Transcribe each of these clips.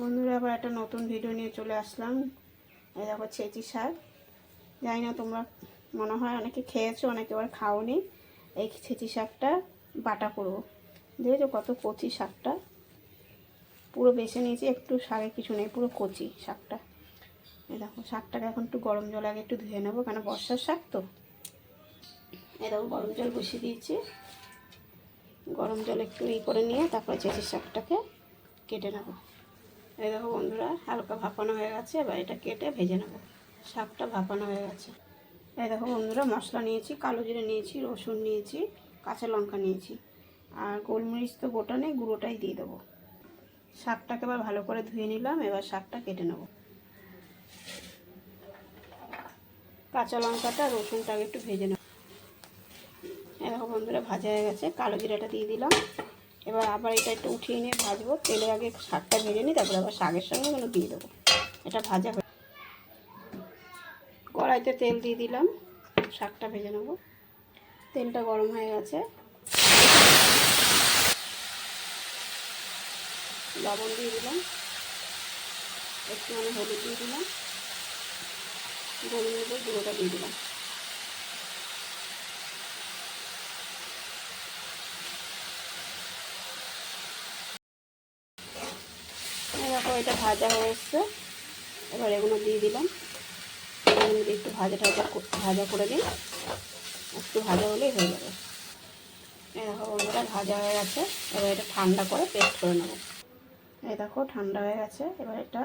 বন্ধুরা, আবার একটা নতুন ভিডিও নিয়ে চলে আসলাম। এই দেখো, ছেচি শাক। জানি না তোমরা, মনে হয় অনেকে খেয়েছো, অনেকে আবার খাওনি। এই ছেচি শাকটা বাটা করব। দেখেছ কত কচি শাকটা? পুরো বেছে নিয়েছি, একটু শাকে কিছু নেই, পুরো কচি শাকটা। এই দেখো, শাকটাকে এখন একটু গরম জল আগে একটু ধুয়ে নেব, কেন বর্ষার শাক তো। এই দেখো, গরম জল বসিয়ে দিয়েছি। গরম জল একটু ই করে নিয়ে তারপরে চেঁচি শাকটাকে কেটে নেব। এই দেখো বন্ধুরা, হালকা ভাপানো হয়ে গেছে, এবার এটা কেটে ভেজে নেব। শাকটা ভাপানো হয়ে গেছে। এই দেখো বন্ধুরা, মশলা নিয়েছি, কালো জিরে নিয়েছি, রসুন নিয়েছি, কাঁচা লঙ্কা নিয়েছি, আর গোলমরিচ তো গোটা নেই, গুঁড়োটাই দিয়ে দেবো। শাকটাকে এবার ভালো করে ধুয়ে নিলাম, এবার শাকটা কেটে নেব। কাঁচা লঙ্কাটা, রসুনটাকে একটু ভেজে নেব। দেখো বন্ধুরা, ভাজা হয়ে গেছে, কালো জিরাটা দিয়ে দিলাম। এবার আবার এটা একটু উঠিয়ে নিয়ে ভাজবো। তেলের আগে শাকটা ভেজে নিই, তারপরে আবার শাকের সঙ্গে এগুলো দিয়ে দেবো। এটা ভাজা হয়ে কড়াইতে তেল দিয়ে দিলাম। শাকটা ভেজে নেব। তেলটা গরম হয়ে গেছে। লবণ দিয়ে দিলাম। একটু মানে হলুদ দিয়ে দিলাম। গোলমরিচের গুঁড়োটা দিয়ে দিলাম। দেখো, এটা ভাজা হয়ে এসছে। এবার এগুলো দিয়ে দিলাম। একটু ভাজা টাজা ভাজা করে দিই একটু ভাজা হলেই হয়ে যাবে। এই দেখো ভাজা হয়ে গেছে। এবার এটা ঠান্ডা করে পেস্ট করে নেব। এই দেখো, ঠান্ডা হয়ে গেছে। এবার এটা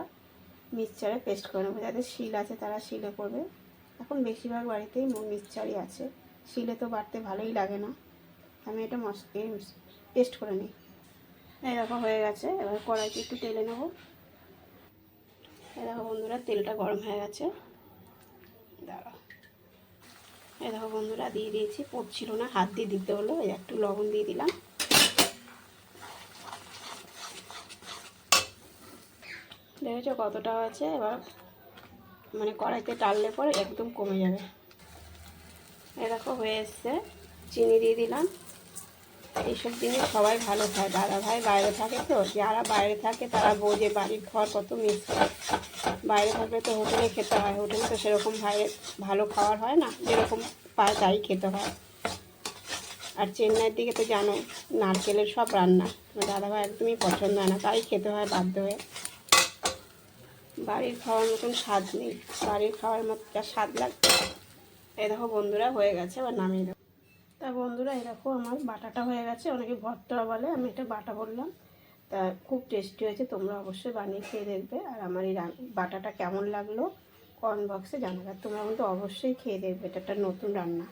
মিক্সচারে পেস্ট করে নেব। যাদের শিল আছে, তারা শিলে করবে। এখন বেশিরভাগ বাড়িতেই মিক্সচারই আছে। শিলে তো বাটতে ভালোই লাগে না। আমি এটা মশ পেস্ট করে নিই। দেখো হয়ে গেছে। এবার কড়াইতে একটু তেলে নেব। দেখো বন্ধুরা, তেলটা গরম হয়ে গেছে। দাঁড়া দেখো বন্ধুরা, দিয়ে দিয়েছি। পড়ছিল না, হাত দিয়ে দিতে হলো একটু লবণ দিয়ে দিলাম। দেখেছ কতটা আছে এবার মানে কড়াইতে টাললে পরে একদম কমে যাবে। দেখো হয়ে এসছে। চিনি দিয়ে দিলাম। এইসব জিনিস সবাই ভালো খায়। দাদা ভাই বাইরে থাকে তো, যারা বাইরে থাকে তারা বোঝে বাড়ির ঘর কত মিস করে। বাইরে থাকলে তো হোটেলে খেতে হয়, হোটেলে তো সেরকম বাইরে ভালো খাওয়ার হয় না, যেরকম পায় তাই খেতে হয়। আর চেন্নাইয়ের দিকে তো জানো, নারকেলের সব রান্না। দাদা ভাই একদমই পছন্দ হয় না, তাই খেতে হয় বাধ্য হয়ে। বাড়ির খাওয়ার মতন স্বাদ নেই, বাড়ির খাওয়ার মতো যা স্বাদ লাগবে এই দেখো বন্ধুরা হয়ে গেছে, এবার নামিয়ে দেবো। তা বন্ধুরা, এরকম আমার বাটাটা হয়ে গেছে। অনেকে ভর্তা বলে, আমি এটা বাটা বললাম। তা খুব টেস্টি হয়েছে, তোমরা অবশ্যই বানিয়ে খেয়ে দেখবে। আর আমার এই বাটাটা কেমন লাগল, কমেন্ট বক্সে জানাবে। তোমরা কিন্তু অবশ্যই খেয়ে দেখবে, এটা একটা নতুন রান্না।